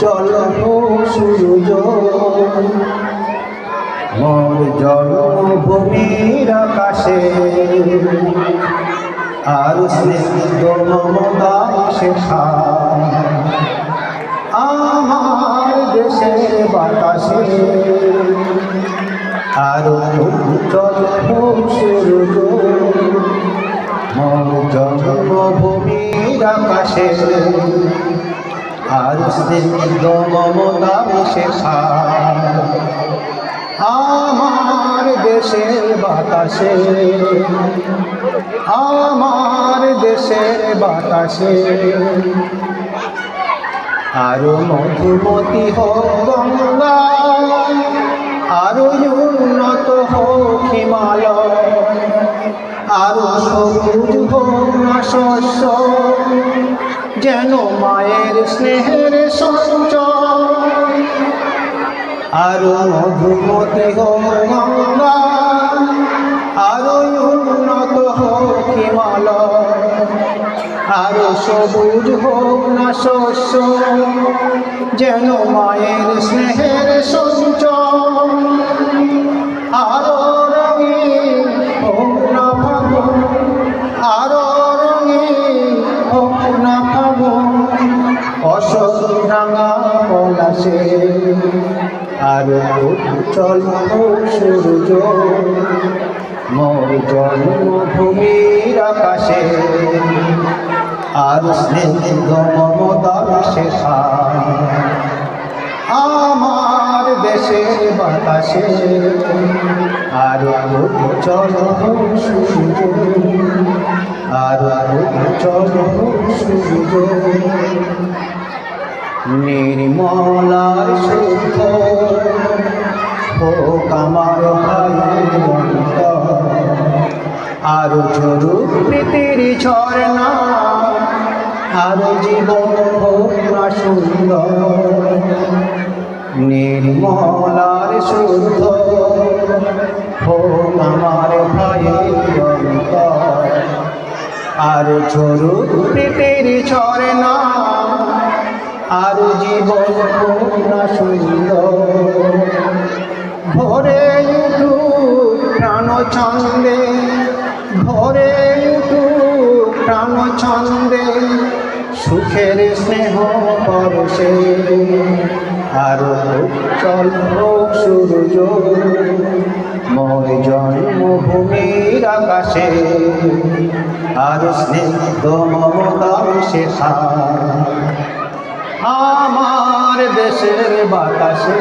চল সূর্য মোর জন্মভূমির আকাশে আর স্নিগ্ধ মমতা শেখা আমার দেশের বাতাসে আর চল সূর্য মোর জন্মভূমির আকাশে। আমার দেশের বাতাসে, আমার দেশের বাতাসে। আরও মধুমতি হোক আরও উন্নত হোক হিমালয়, আরও সবুজ হোক না শস্য যেন মায়ের স্নেহের সঞ্চয় আরও মধুমতি গঙ্গা আরও উন্নত হোক হিমালয়, আরও সবুজ হোক না শস্য, যেন মায়ের স্নেহের সঞ্চয় পলাশে আর চল সূর্য, মোর জন্মভূমির আকাশে। আর স্নেহ মমতার শেখা আমার দেশের বাতাসে। আর চল সূর্য, আর চল সূর্য। নির্মলার শুদ্ধ হোক আমার ভাই আর ঝরু প্রীতির ঝর্ণা, আর জীবন হোক না সুন্দর। নির্মলার শুদ্ধ হোক আমার ভাইয়ের অন্তর। আর ঝরু প্রীতির ঝর্ণা আর জীবন না সুন্দর। ভোরে উঠু প্রাণ ছন্দে ভোরে উঠু প্রাণ ছন্দে সুখের স্নেহ পরশে। আর চল সূর্য মোর জন্মভূমির আকাশে। আর স্নিগ্ধ মমতার শেখা। আমার দেশের বাতাসে।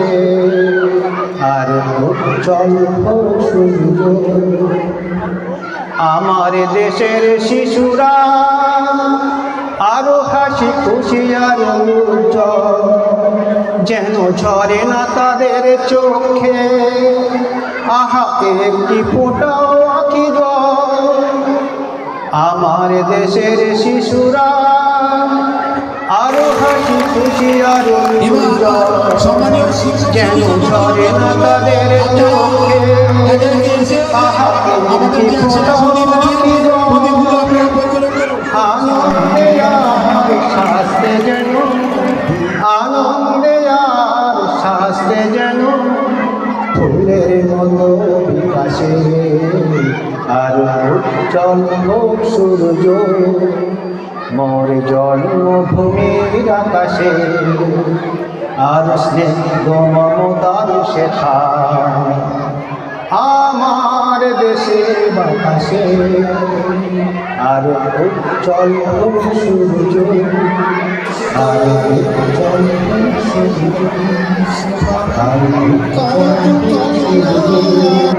আর চল আমার দেশের শিশুরা আরও হাসি খুশি আর যেন ঝরে না তাদের চোখে। আহা, একটি ফোটাও আঁকি আমার দেশের শিশুরা আরও হাসি খুশি আরও সম্মানীয় শিক্ষক ঝরে না তাদের চোখে আহা একটি আমাদেরকে সেটা ফোটাও শুনিয়ে আঁকি দিন জল। প্রদীপগুলো আপনারা প্রজ্বলন করুন আনন্দে আর শাস্তে যেন আনন্দে আর শাস্তে যেন ফুলের মতো বিকাশে আর উজ্জ্বল সূর্য মোর জন্মভূমির আকাশে। আর স্নেহ মমতার আমার দেশের বাতাসে। আর উজ্জ্বল সূর্য। আর উজ্জ্বল সূর্য।